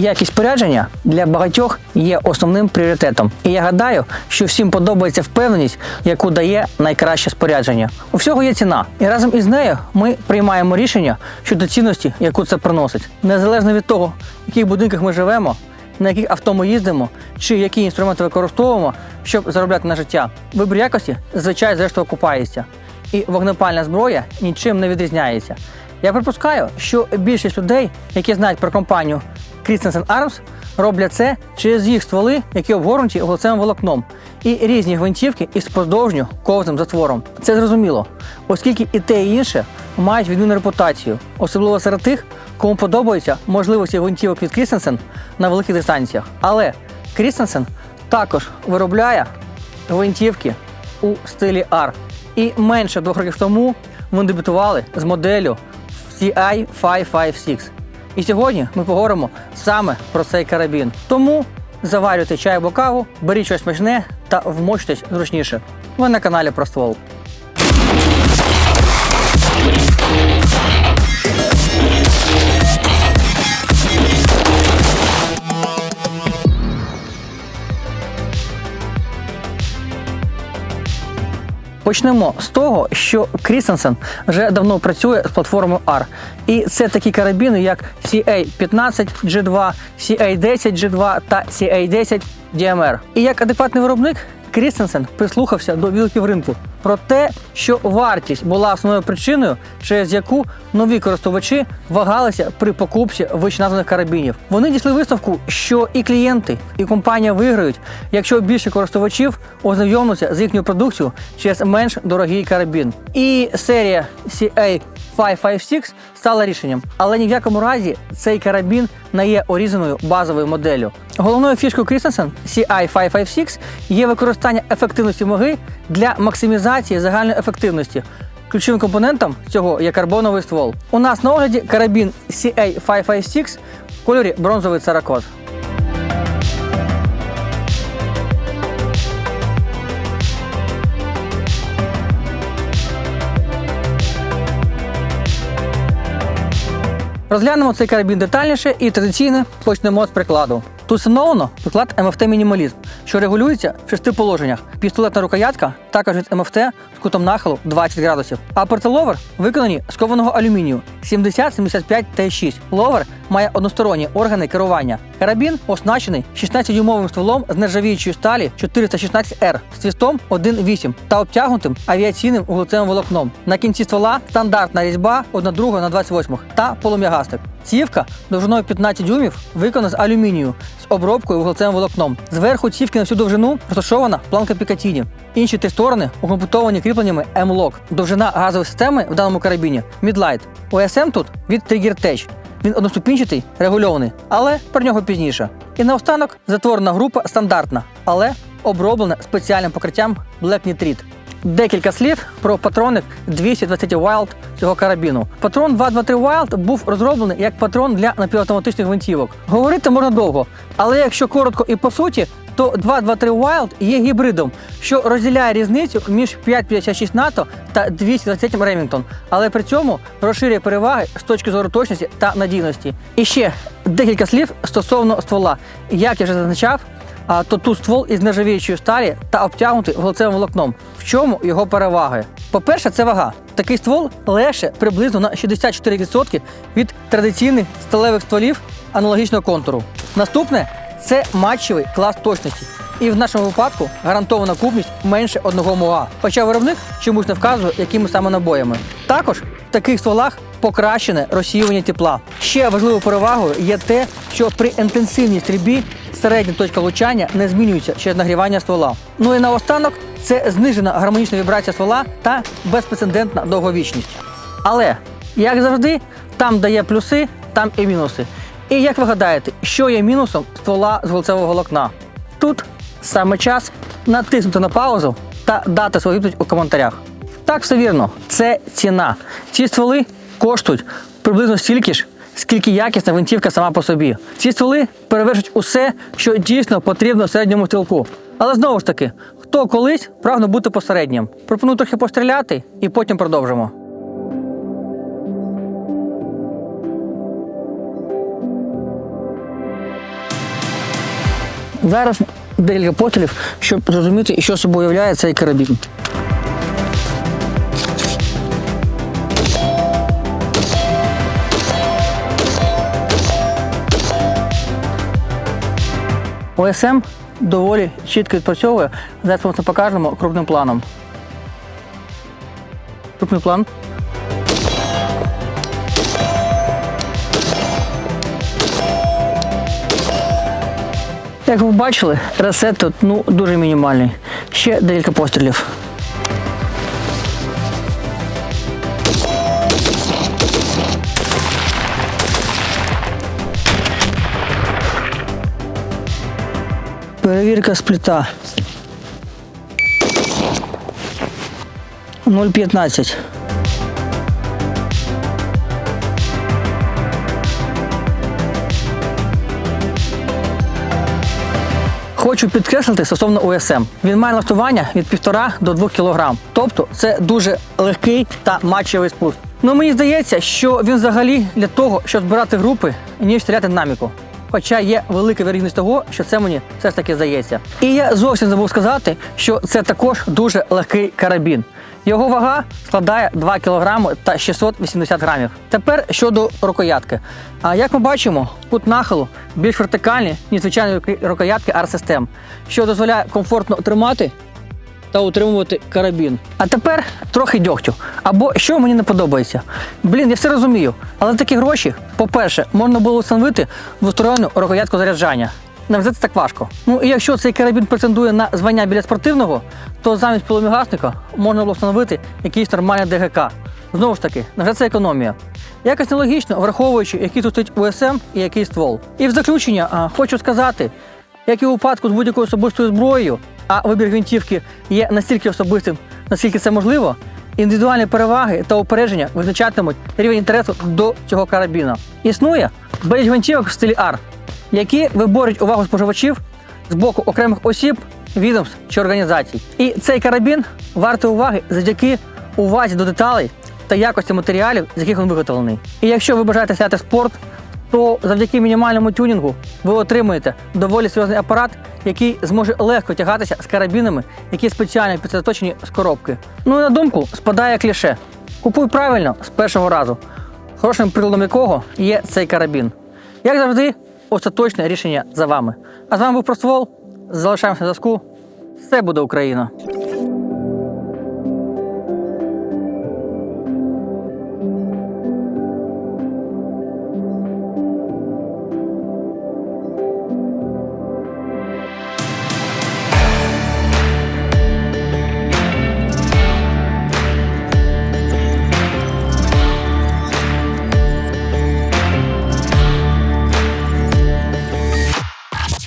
Якість спорядження для багатьох є основним пріоритетом. І я гадаю, що всім подобається впевненість, яку дає найкраще спорядження. У всього є ціна, і разом із нею ми приймаємо рішення щодо цінності, яку це приносить. Незалежно від того, в яких будинках ми живемо, на яких авто ми їздимо, чи які інструменти використовуємо, щоб заробляти на життя. Вибір якості, звичайно, зрештою окупається. І вогнепальна зброя нічим не відрізняється. Я припускаю, що більшість людей, які знають про компанію Christensen Arms, роблять це через їх стволи, які обгорнуті глицевим волокном, і різні гвинтівки із поздовжню ковзним затвором. Це зрозуміло, оскільки і те, і інше мають відмінну репутацію, особливо серед тих, кому подобаються можливості гвинтівок від Christensen на великих дистанціях. Але Christensen також виробляє гвинтівки у стилі R. І менше двох років тому вони дебютували з моделлю CI 556. І сьогодні ми поговоримо саме про цей карабін. Тому заварюйте чай або каву, беріть щось смачне та вмочтесь зручніше. Ви на каналі про ствол. Почнемо з того, що Крісенсен вже давно працює з платформою R. І це такі карабіни, як CA15 G2, CA10 G2 та CA10 DMR. І як адекватний виробник, Christensen прислухався до вілків ринку про те, що вартість була основною причиною, через яку нові користувачі вагалися при покупці вищеназваних карабінів. Вони дійшли висновку, що і клієнти, і компанія виграють, якщо більше користувачів ознайомляться з їхньою продукцією через менш дорогий карабін. І серія CA 556 стала рішенням, але ні в якому разі цей карабін не є орізаною базовою моделлю. Головною фішкою Christensen CI556 є використання ефективності ваги для максимізації загальної ефективності. Ключовим компонентом цього є карбоновий ствол. У нас на огляді карабін CA556 в кольорі бронзовий царакот. Розглянемо цей карабін детальніше і традиційно почнемо з прикладу. Тут встановлено приклад МФТ Мінімалізм, що регулюється в шести положеннях. Пістолетна рукоятка також від МФТ з кутом нахилу 20 градусів. А портеловер виконані з кованого алюмінію 70-75 Т6. Ловер має односторонні органи керування. Карабін оснащений 16-дюймовим стволом з нержавіючої сталі 416R з твістом 1.8 та обтягнутим авіаційним вуглецевим волокном. На кінці ствола стандартна різьба 1 друга на 28 та полум'ягастик. Цівка довжиною 15 дюймів виконана з алюмінію з обробкою вуглецевим волокном. Зверху цівки на всю довжину розташована планка Пікатіні. Інші три сторони укомплектовані кріпленнями M-Lock. Довжина газової системи в даному карабіні Midlight. ОСМ тут від Trigger Tech. Він одноступінчатий, регульований, але про нього пізніше. І наостанок затворена група стандартна, але оброблена спеціальним покриттям Black Nitrit. Декілька слів про патроник 223 Wild цього карабіну. Патрон 223 Wild був розроблений як патрон для напівавтоматичних гвинтівок. Говорити можна довго, але якщо коротко і по суті, то 223 Wild є гібридом, що розділяє різницю між 5,56 НАТО та 223 Remington, але при цьому розширює переваги з точки зору точності та надійності. І ще декілька слів стосовно ствола. Як я вже зазначав, то тут ствол із нержавіючої сталі та обтягнутий глицевим волокном. В чому його переваги? По-перше, це вага. Такий ствол легше приблизно на 64% від традиційних сталевих стволів аналогічного контуру. Наступне це матчевий клас точності. І в нашому випадку гарантована купність менше одного МОА. Хоча виробник чомусь не вказує, якими саме набоями. Також в таких стволах покращене розсіювання тепла. Ще важливою перевагою є те, що при інтенсивній стрільбі середня точка влучання не змінюється через нагрівання ствола. Ну і наостанок це знижена гармонічна вібрація ствола та безпрецедентна довговічність. Але, як завжди, там, де є плюси, там і мінуси. І як ви гадаєте, що є мінусом ствола з голцевого волокна? Тут саме час натиснути на паузу та дати свою відповідь у коментарях. Так, все вірно, це ціна. Ці стволи коштують приблизно стільки ж, скільки якісна гвинтівка сама по собі. Ці стволи перевершать усе, що дійсно потрібно середньому стрілку. Але знову ж таки, хто колись прагнув бути посереднім. Пропоную трохи постріляти і потім продовжимо. Зараз декілька пострілів, щоб зрозуміти, що собою являє цей карабін. ОСМ доволі чітко відпрацьовує. Зараз ми це покажемо крупним планом. Крупний план. Як ви бачили, ресет тут ну, дуже мінімальний. Ще декілька пострілів. Перевірка спліта. 0,15. Хочу підкреслити стосовно УСМ. Він має налаштування від 1,5 до 2 кг. Тобто це дуже легкий та матчевий спуск. Ну мені здається, що він взагалі для того, щоб збирати групи, ніж стріляти динаміку. Хоча є велика вірогідність того, що це мені все ж таки здається. І я зовсім забув сказати, що це також дуже легкий карабін. Його вага складає 2 кг та 680 грамів. Тепер щодо рукоятки. А як ми бачимо, кут нахилу більш вертикальний, ніж звичайної рукоятки R-систем, що дозволяє комфортно тримати та утримувати карабін. А тепер трохи дьогтю. Або що мені не подобається. Блін, я все розумію. Але такі гроші, по-перше, можна було встановити двосторонню рукоятку заряджання. Невже це так важко? Ну і якщо цей карабін претендує на звання біля спортивного, то замість пиломігасника можна було встановити якийсь нормальний ДГК. Знову ж таки, невже це економія? Якось нелогічно, враховуючи, який тут стоїть УСМ і який ствол. І в заключення а, хочу сказати, як і у випадку з будь-якою особистою зброєю, а вибір гвинтівки є настільки особистим, наскільки це можливо, індивідуальні переваги та упередження визначатимуть рівень інтересу до цього карабіна. Існує безліч гвинтівок в стилі R, які виборють увагу споживачів з боку окремих осіб, відомств чи організацій. І цей карабін вартий уваги завдяки увазі до деталей та якості матеріалів, з яких він виготовлений. І якщо ви бажаєте сяти спорт, то завдяки мінімальному тюнінгу ви отримуєте доволі серйозний апарат, який зможе легко тягатися з карабінами, які спеціально підсоточені з коробки. Ну і на думку спадає кліше. Купуй правильно з першого разу, хорошим прикладом якого є цей карабін. Як завжди, остаточне рішення за вами. А з вами був Проствол. Залишаємося на зв'язку. Все буде Україна!